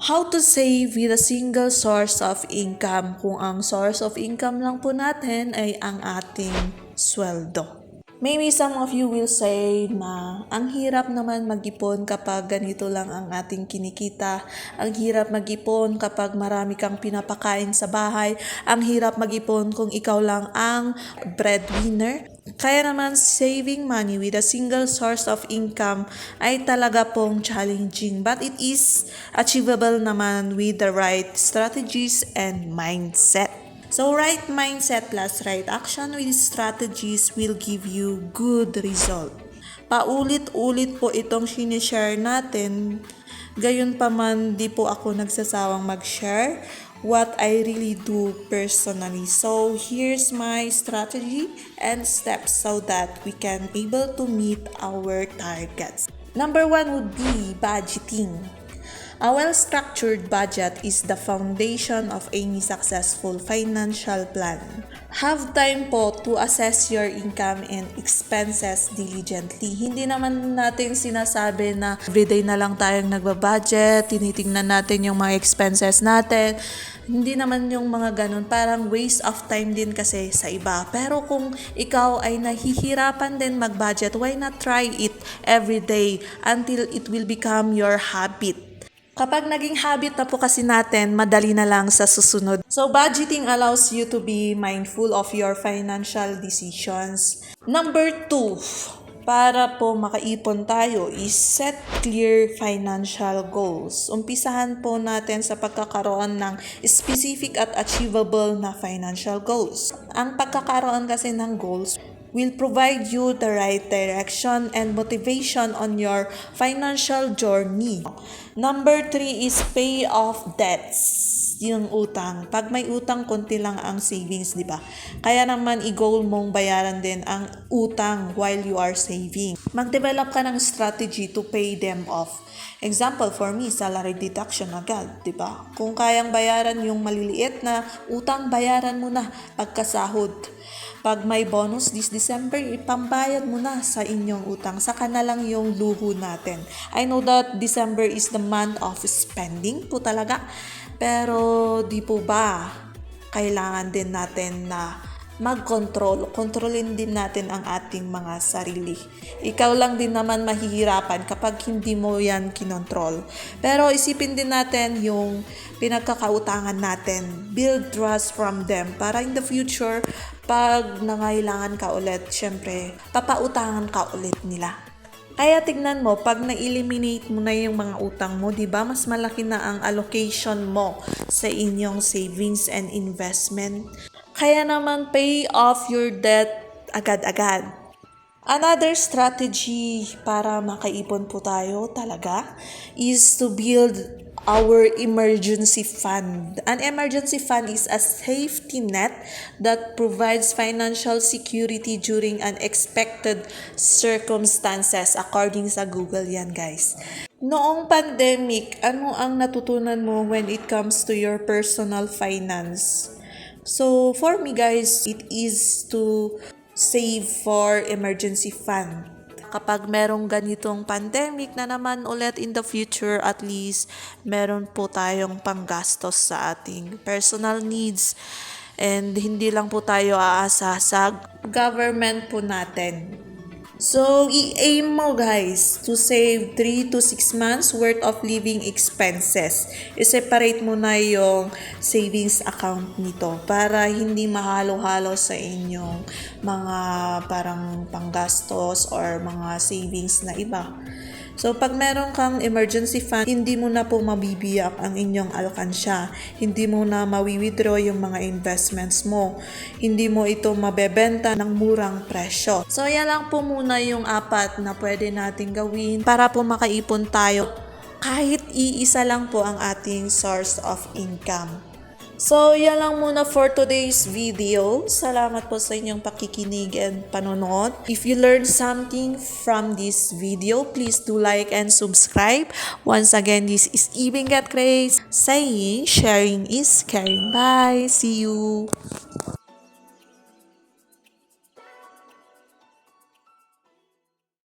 How to save with a single source of income kung ang source of income lang po natin ay ang ating sweldo. Maybe some of you will say na ang hirap naman mag-ipon kapag ganito lang ang ating kinikita. Ang hirap mag-ipon kapag marami kang pinapakain sa bahay. Ang hirap mag-ipon kung ikaw lang ang breadwinner. Kaya naman saving money with a single source of income ay talaga pong challenging but it is achievable naman with the right strategies and mindset. So, right mindset plus right action with strategies will give you good result. Paulit-ulit po itong sinishare natin. Gayon pa man, di po ako nagsasawang mag-share what I really do personally. So, here's my strategy and steps so that we can able to meet our targets. Number one would be budgeting. A well-structured budget is the foundation of any successful financial plan. Have time po to assess your income and expenses diligently. Hindi naman natin sinasabi na everyday na lang tayong nagbabudget, tinitingnan natin yung mga expenses natin. Hindi naman yung mga ganun, parang waste of time din kasi sa iba. Pero kung ikaw ay nahihirapan din mag-budget, why not try it every day until it will become your habit? Kapag naging habit na po kasi natin, madali na lang sa susunod. So, budgeting allows you to be mindful of your financial decisions. Number two, para po makaipon tayo is set clear financial goals. Umpisahan po natin sa pagkakaroon ng specific at achievable na financial goals. Ang pagkakaroon kasi ng goals will provide you the right direction and motivation on your financial journey. Number three is pay off debts. Yung utang. Pag may utang, konti lang ang savings, di ba? Kaya naman, i-goal mong bayaran din ang utang while you are saving. Mag-develop ka ng strategy to pay them off. Example, for me, salary deduction agad, di ba? Kung kayang bayaran yung maliliit na utang, bayaran mo na pagkasahod. Pag may bonus this December, ipambayad mo na sa inyong utang. Saka na lang yung luho natin. I know that December is the month of spending po talaga. Pero di po ba kailangan din natin na mag-control, kontrolin din natin ang ating mga sarili. Ikaw lang din naman mahihirapan kapag hindi mo yan kinontrol. Pero isipin din natin yung pinagkakautangan natin. Build trust from them para in the future, pag nangailangan ka ulit, syempre, papautangan ka ulit nila. Kaya tignan mo, pag na-eliminate mo na yung mga utang mo, di ba mas malaki na ang allocation mo sa inyong savings and investment. Kaya naman pay off your debt agad-agad. Another strategy para makaipon po tayo talaga is to build our emergency fund. An emergency fund is a safety net that provides financial security during unexpected circumstances according sa Google yan guys. Noong pandemic, ano ang natutunan mo when it comes to your personal finance? So, for me guys, it is to save for emergency fund. Kapag merong ganitong pandemic na naman ulit in the future, at least meron po tayong panggastos sa ating personal needs. And hindi lang po tayo aasa sa government po natin. So, i-aim mo guys to save 3 to 6 months worth of living expenses. I-separate mo na yung savings account nito para hindi mahalo-halo sa inyong mga parang panggastos or mga savings na iba. So, pag meron kang emergency fund, hindi mo na po mabibiyak ang inyong alkansya. Hindi mo na mawi-withdraw yung mga investments mo. Hindi mo ito mabebenta ng murang presyo. So, yan lang po muna yung apat na pwede nating gawin para po makaipon tayo. Kahit iisa lang po ang ating source of income. So, yan lang muna for today's video. Salamat po sa inyong pakikinig and panonood. If you learned something from this video, please do like and subscribe. Once again, this is Ibing Get Grace saying sharing is caring. Bye! See you!